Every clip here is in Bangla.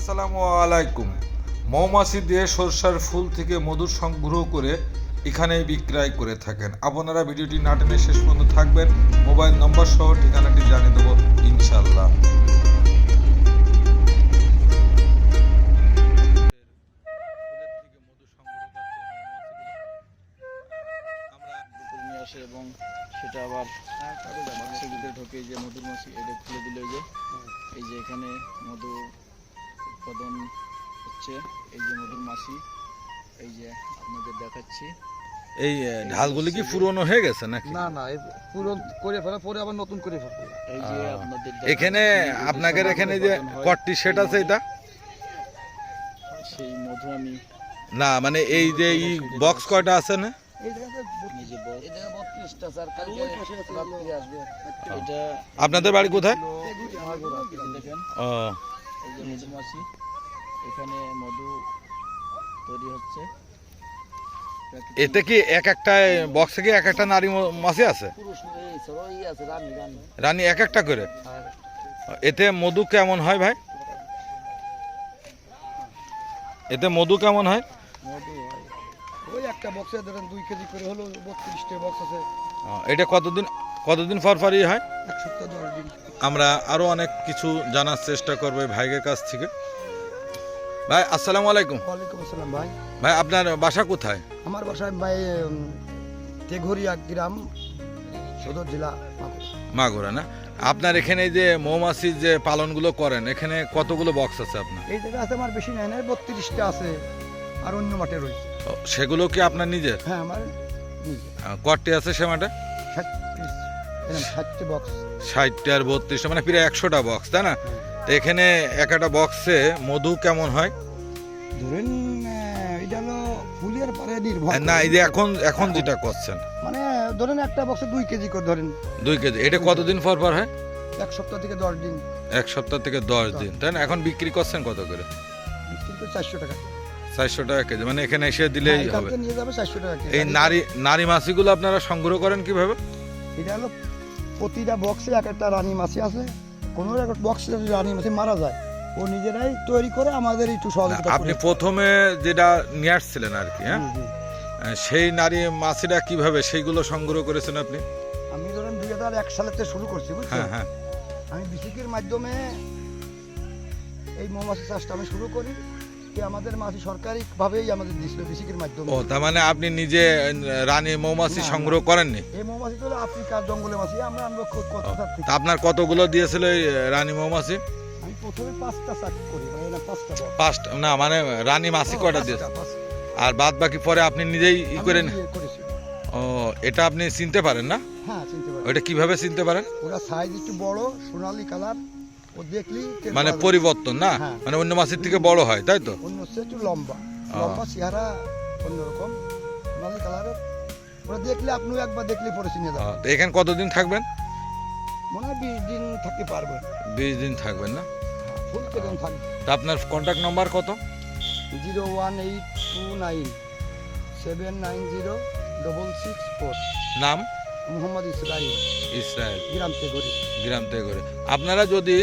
আসসালামু আলাইকুম। মৌমাছি দিয়ে সরষার ফুল থেকে মধু সংগ্রহ করে এখানে বিক্রয় করে থাকেন। আপনারা ভিডিওটি না টেনে শেষ পর্যন্ত থাকবেন। মোবাইল নম্বর সহ ঠিকানাটি জানিয়ে দেবো ইনশাল্লাহ এবং সেটা আবার ঢোকে যে মধুর মাছি, এটা খুলে দিলে যে। এই যে এখানে মধু উৎপাদন হচ্ছে এই যে মধুর মাছি এই যে আপনাদের দেখাচ্ছি। এই ঢালগুলি কি পুরনো হয়ে গেছে নাকি? না না এই পুরো করে ফেলা পরে আবার নতুন করে ফেলা। এই যে আপনাদের এখানে আপনাদের এখানে যে কটটি সেট আছে এটা? সেই মধু আমি না মানে এই যে এই বক্স কয়টা আছে না? আপনাদের বাড়ি কোথায়? ও এই যে মধুমাছি এখানে মধু তৈরি হচ্ছে। এতে কি এক একটা বক্সে কি এক একটা নারী মাছি আছে? পুরুষ এই স্যার ওই আছে রানী এক একটা করে? এতে মধু কেমন হয় ভাই? এতে মধু কেমন হয়? মধু ওই একটা বক্সে ধরেন দুই কেজি করে হলো বত্রিশটা বক্স আছে। এটা কতদিন কতদিন পর পরই হয়? এক সপ্তাহ দশ দিন। আমরা আরও অনেক কিছু জানার চেষ্টা করব ভাইয়ের কাছ থেকে। ভাই আসসালামু আলাইকুম। ওয়ালাইকুম আসসালাম ভাই। ভাই আপনার বাসা কোথায়? আমার বাসায় ভাই তেঘরিয়া গ্রাম সদর জেলা মাগুরা। না? আপনার এখানে এই যে মৌমাছির যে পালনগুলো করেন এখানে কতগুলো বক্স আছে আপনার? এই জায়গা আছে আমার বেশি নাই না বত্রিশটা আছে আর অন্য মাঠে রয়েছে। সেগুলো কি আপনার নিজের? হ্যাঁ আমার কটি আছে সে মাঠে? এরকম ষাটটা আর বত্রিশটা মানে প্রায় একশোটা বক্স তাই না? তো এখানে এক একটা বক্সে মধু কেমন হয়? ধরেন আহ, এটা হলো ফুলের পরে নির্ভর না এই যে এখন এখন যেটা করছেন। মানে ধরেন একটা বক্সে দুই কেজি করে ধরেন। দুই কেজি এটা কতদিন পর পর হয়? এক সপ্তাহ থেকে দশ দিন। এক সপ্তাহ থেকে দশ দিন তাই না? এখন বিক্রি করছেন কত করে? বিক্রি করে চারশো টাকা। চারশো টাকা কেজি মানে এখানে এসে দিলেই হবে। নিয়ে যাবে চারশো টাকা এই নারী নারী মাছিগুলো আপনারা সংগ্রহ করেন কীভাবে? এটা হলো প্রতিটা বক্সে এক একটা রানী মাছি আছে কোনো একটা বক্সে যদি রানী মাছি মারা যায় ও নিজেরাই তৈরি করে আমাদের একটু সহযোগিতা আপনি প্রথমে যেটা নিয়ে আসছিলেন আর কি হ্যাঁ। সেই নারী মাছিরা কীভাবে সেইগুলো সংগ্রহ করেছেন আপনি? আমি ধরেন দুই হাজার এক সালেতে শুরু করছি বুঝছেন? হ্যাঁ হ্যাঁ। আমি বিসিকের মাধ্যমে এই মৌমাছি চাষটা আমি শুরু করি। আমাদের মাছি সরকারিভাবেই আমাদের দিছিল বিসিকের মাধ্যমে। ও তার মানে আপনি নিজে রানী মৌমাছি। সংগ্রহ করেননি? এই মৌমাছি তো আফ্রিকার জঙ্গলে মাছি আমরা আমরা খুব কথা থেকে। তা আপনার কতগুলো দিয়েছিল এই রানী মৌমাছি? আমি প্রথমে পাঁচটা চাক করি মানে না পাঁচটা পাঁচটা না মানে রানী মাছি কয়টা দিয়েছে? আর বাদ বাকি পরে আপনি নিজেই ই করেন? ও এটা আপনি চিনতে পারেন না? হ্যাঁ চিনতে পারি। ওটা কীভাবে চিনতে পারেন? ওটা সাইজ একটু বড় সোনালী কালার মানে। পরিবর্তন না? হ্যাঁ। মানে অন্য মাছের থেকে বড় হয় তাই তো? অন্য হচ্ছে একটু লম্বা। লম্বা চেহারা অন্যরকম। সোনালী কালারের। ওরা দেখলে আপনিও একবার দেখলে পরে চিনে যাবেন। তো এখানে কতদিন থাকবেন? মনে হয় বিশ দিন থাকতে পারবে বিশ দিন থাকবেন না? ফুল কেমন থাকবে। তা আপনার কন্ট্যাক্ট নাম্বার কত? Zero one eight two nine seven nine zero double six four. নাম? মোহাম্মদ ইসরাইল। ইসরায়েল গ্রাম তেগরি গ্রাম থেকে আপনারা যদি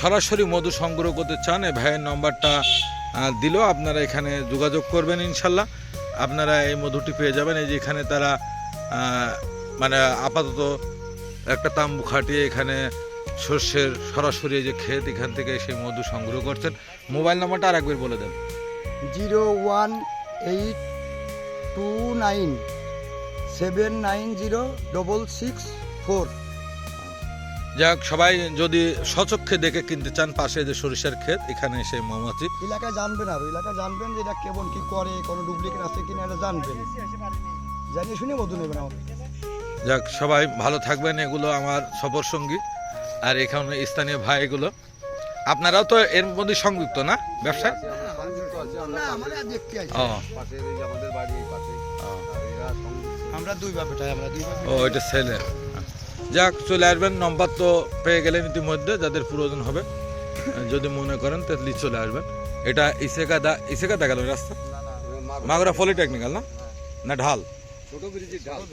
সরাসরি মধু সংগ্রহ করতে চান এই ভাইয়ের নম্বরটা দিলেও আপনারা এখানে যোগাযোগ করবেন ইনশাল্লাহ। আপনারা এই মধুটি পেয়ে যাবেন। এই যে এখানে তারা মানে আপাতত একটা তাম্বু খাটিয়ে এখানে শস্যের সরাসরি যে ক্ষেত এখান থেকে সেই মধু সংগ্রহ করছেন। মোবাইল নম্বরটা আর একবার বলে দেন। Zero one eight two nine seven nine zero double six four. যাক সবাই যদি সচক্ষে দেখে কিনতে চান পাশে যে সরিষার ক্ষেত এখানে সেই মৌমাছি। এলাকায় জানবেন আর এলাকায় জানবেন যে এটা কেমন কি করে কোনো ডুপ্লিকেট আছে কিনা এটা জানবেন। জানিয়ে শুনে মধু নেবেন আমাদের যাক সবাই ভালো থাকবেন এগুলো আমার সফর সঙ্গী। আর এখানে স্থানীয় ভাই এগুলো। আপনারাও তো এর মধ্যে সংযুক্ত না ব্যবসায় না আমরা দুই বাপেটাই আমরা দুই ও এটা ছেলে। যাক, চলে আসবেন, নম্বর তো পেয়ে গেলেন ইতিমধ্যে, যাদের প্রয়োজন হবে। যদি মনে করেন, তাহলে চলে আসবেন। এটা ইসেকা দা ইসেকা দা গেল রাস্তা? মাগুরা পলিটেকনিক্যাল না? না, ঢাল।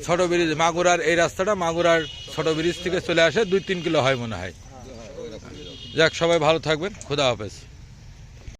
ছোট ব্রিজ, মাগুরার এই রাস্তাটা, মাগুরার ছোট ব্রিজ থেকে চলে আসে, দুই তিন কিলো হয় মনে হয়। যাক, সবাই ভালো থাকবেন, খুদা হাফেজ।